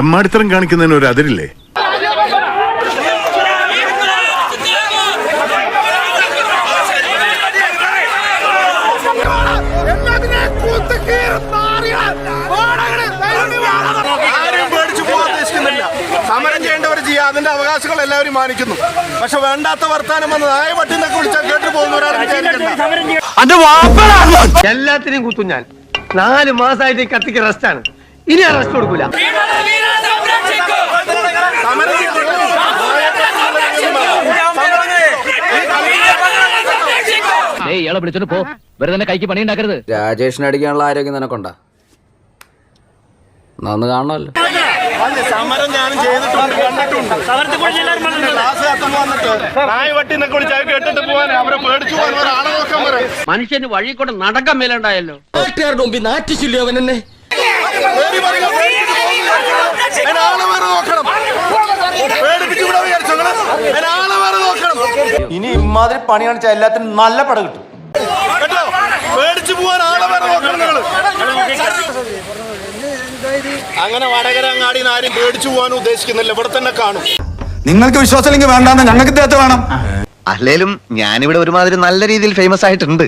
തെമ്മാടിത്തരം കാണിക്കുന്നതിന് ഒരു അതിരില്ലേ? സമരം ചെയ്യേണ്ടവർ ചെയ്യുക. അതിന്റെ അവകാശങ്ങൾ എല്ലാവരും മാനിക്കുന്നു. പക്ഷെ വേണ്ടാത്ത വർത്താനം വന്ന് നായ പട്ടിന്നൊക്കെ വിളിച്ചാൽ കേട്ടു പോകുന്നവരാണ് വിചാരിക്കണ്ട. എല്ലാത്തിനെയും കുത്തും ഞാൻ. നാല് മാസമായിട്ട് ഈ കത്തിക്ക് റെസ്റ്റാണ് ഇനി അറസ്റ്റ് റെസ്റ്റ് കൊടുക്കൂല ഇയാളെ വിളിച്ചോണ്ട് പോ. വെറുതെ തന്നെ കൈക്ക് പണി ഉണ്ടാക്കരുത്. രാജേഷിനെ അടിക്കാനുള്ള ആരോഗ്യം നിനക്കൊണ്ടാ? നന്ന് കാണണമല്ലോ. സമരം ഞാനും ചെയ്തിട്ടുണ്ട് കണ്ടിട്ടുണ്ട് കേട്ടിട്ട് പോകാൻ അവരെ പേടിച്ചു പോകാൻ ഒരാളെ നോക്കാൻ പറയും മനുഷ്യന് വഴി കൂടെ നടക്കാൻ മേലുണ്ടായല്ലോ. പേടി പറയുക, പേടിച്ചിട്ട് പോകുന്നില്ല. ഇനി ഇമാതിരി പണി കാണിച്ചാൽ എല്ലാത്തിനും നല്ല പട കിട്ടും. കേട്ടോ? പേടിച്ചു പോവാൻ ആളെ വേറെ നോക്കണം നിങ്ങൾ. അങ്ങനെ വടകര അങ്ങാടി ആരും പേടിച്ചു പോകാൻ ഉദ്ദേശിക്കുന്നില്ല. ഇവിടെ തന്നെ കാണും. നിങ്ങൾക്ക് വിശ്വാസമില്ലെങ്കിൽ വേണ്ടാന്ന് ഞങ്ങൾക്ക് ഇദ്ദേഹത്തെ വേണം. അല്ലേലും ഞാനിവിടെ ഒരുമാതിരി നല്ല രീതിയിൽ ഫേമസ് ആയിട്ടുണ്ട്.